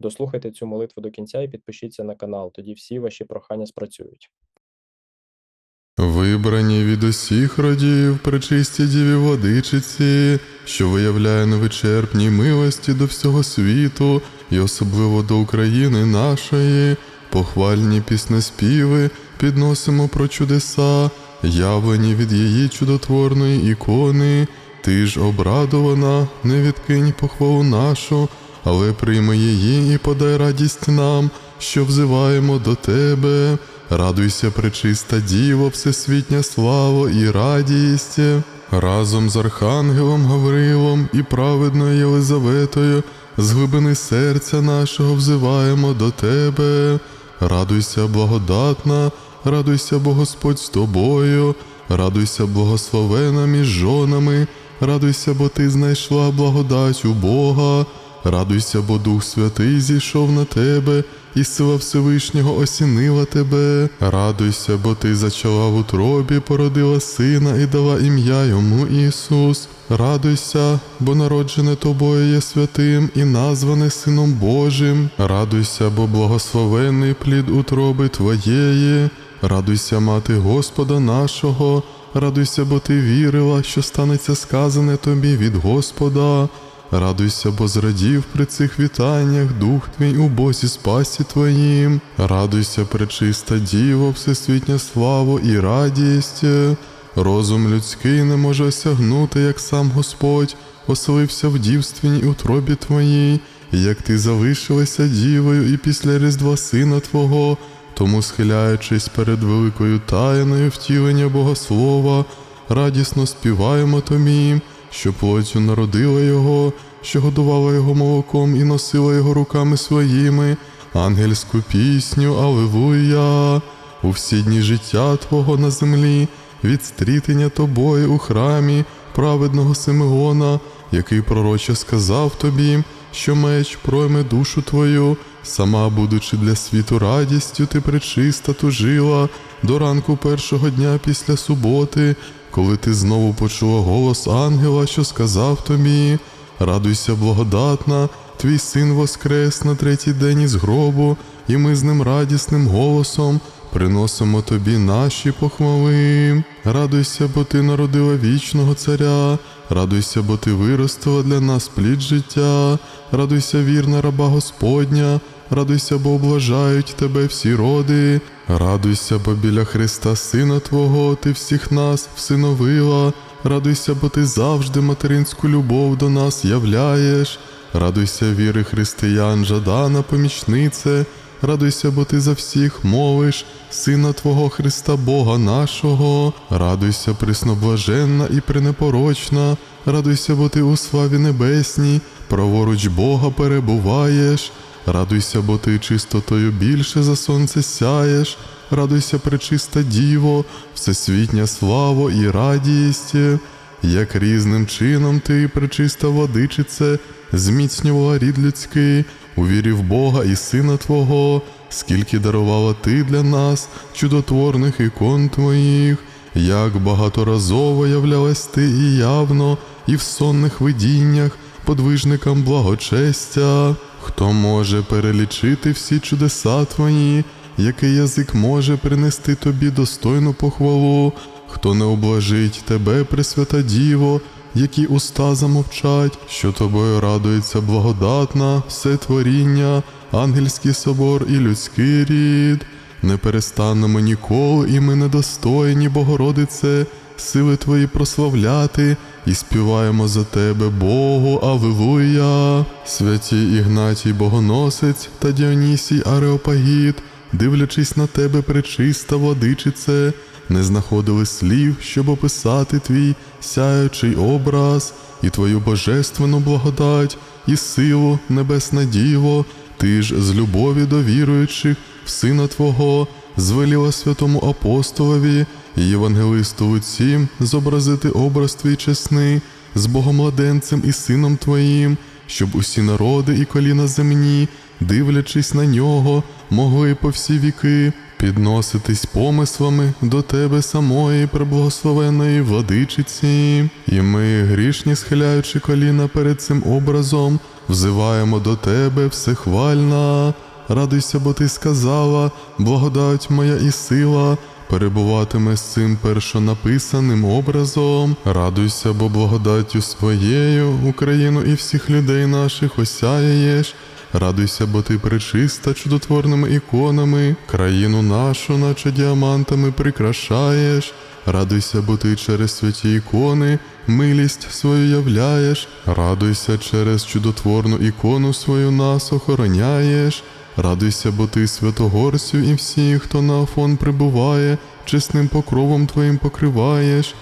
Дослухайте цю молитву до кінця і підпишіться на канал, тоді всі ваші прохання спрацюють. Вибрані від усіх родів пречисті діві водичиці, що виявляє невичерпні милості до всього світу і особливо до України нашої, похвальні піснеспіви підносимо про чудеса, явлені від її чудотворної ікони. Ти ж обрадована, не відкинь похвалу нашу, але прийми її і подай радість нам, що взиваємо до тебе. Радуйся, пречиста Діво, всесвітня слава і радість. Разом з Архангелом Гаврилом і праведною Єлизаветою з глибини серця нашого взиваємо до тебе. Радуйся, благодатна, радуйся, бо Господь з тобою, радуйся, благословена між жонами, радуйся, бо ти знайшла благодать у Бога. Радуйся, бо Дух Святий зійшов на тебе, і сила Всевишнього осінила тебе. Радуйся, бо ти зачала в утробі, породила сина і дала ім'я йому Ісус. Радуйся, бо народжене тобою є святим і назване Сином Божим. Радуйся, бо благословений плід утроби твоєї. Радуйся, мати Господа нашого. Радуйся, бо ти вірила, що станеться сказане тобі від Господа. Радуйся, бо зрадів при цих вітаннях дух твій у Бозі спасі твоїм. Радуйся, пречиста Діво, всесвітня славу і радість. Розум людський не може осягнути, як сам Господь оселився в дівственній утробі твоїй, як ти залишилася дівою і після Різдва Сина Твого, тому, схиляючись перед великою таїною втілення Богослова, радісно співаємо тобі, що плоттю народила його, що годувала його молоком і носила його руками своїми, ангельську пісню, Аллилуйя, у всі дні життя Твого на землі, від стрітення тобою у храмі праведного Симеона, який пророче сказав тобі, що меч пройме душу твою, сама, будучи для світу радістю, ти пречиста тужила до ранку першого дня після суботи, коли ти знову почула голос ангела, що сказав тобі: Радуйся, благодатна, твій син воскрес на третій день із гробу, і ми з ним радісним голосом приносимо тобі наші похвали. Радуйся, бо ти народила вічного царя, радуйся, бо ти виростила для нас плід життя, радуйся, вірна раба Господня, радуйся, бо облажають тебе всі роди, радуйся, бо біля Христа Сина Твого ти всіх нас всиновила, радуйся, бо ти завжди материнську любов до нас являєш, радуйся, віри християн, жадана помічнице. Радуйся, бо ти за всіх мовиш, Сина Твого Христа Бога нашого, радуйся, присноблаженна і пренепорочна, радуйся, бо ти у славі небесній, праворуч Бога перебуваєш, радуйся, бо ти чистотою більше за сонце сяєш, радуйся, пречиста Діво, всесвітня слава і радість, як різним чином ти, пречиста водичице, зміцнювала рід людський, у вірі в Бога і Сина Твого, скільки дарувала Ти для нас чудотворних ікон Твоїх, як багаторазово являлась Ти і явно, і в сонних видіннях, подвижникам благочестя, хто може перелічити всі чудеса Твої, який язик може принести Тобі достойну похвалу, хто не облажить Тебе, Пресвята Діво, які уста замовчать, що тобою радується благодатна, все творіння, ангельський собор і людський рід. Не перестанемо ніколи, і ми недостойні, Богородице, сили Твої прославляти, і співаємо за Тебе, Богу, Аллилуйя. Святі Ігнатій Богоносець та Діонісій Ареопагіт, дивлячись на Тебе, пречиста владичице, не знаходили слів, щоб описати твій сяючий образ і твою божественну благодать, і силу, небесна діво, ти ж з любові до віруючих в Сина Твого звеліла святому апостолові і євангелисту Луцім зобразити образ твій чесний з Богомладенцем і Сином Твоїм, щоб усі народи і коліна земні, дивлячись на нього, могли по всі віки підноситись помислами до тебе самої преблагословеної владичиці, і ми, грішні, схиляючи коліна перед цим образом, взиваємо до тебе всехвальна. Радуйся, бо ти сказала, благодать моя і сила перебуватиме з цим першонаписаним образом. Радуйся, бо благодаттю своєю Україну і всіх людей наших осяєш. Радуйся, бо ти пречиста чудотворними іконами, країну нашу, наче діамантами прикрашаєш. Радуйся, бо ти через святі ікони милість свою являєш. Радуйся через чудотворну ікону свою нас охороняєш. Радуйся, бо ти святогорцю і всіх, хто на Афон прибуває, чесним покровом твоїм покриваєш.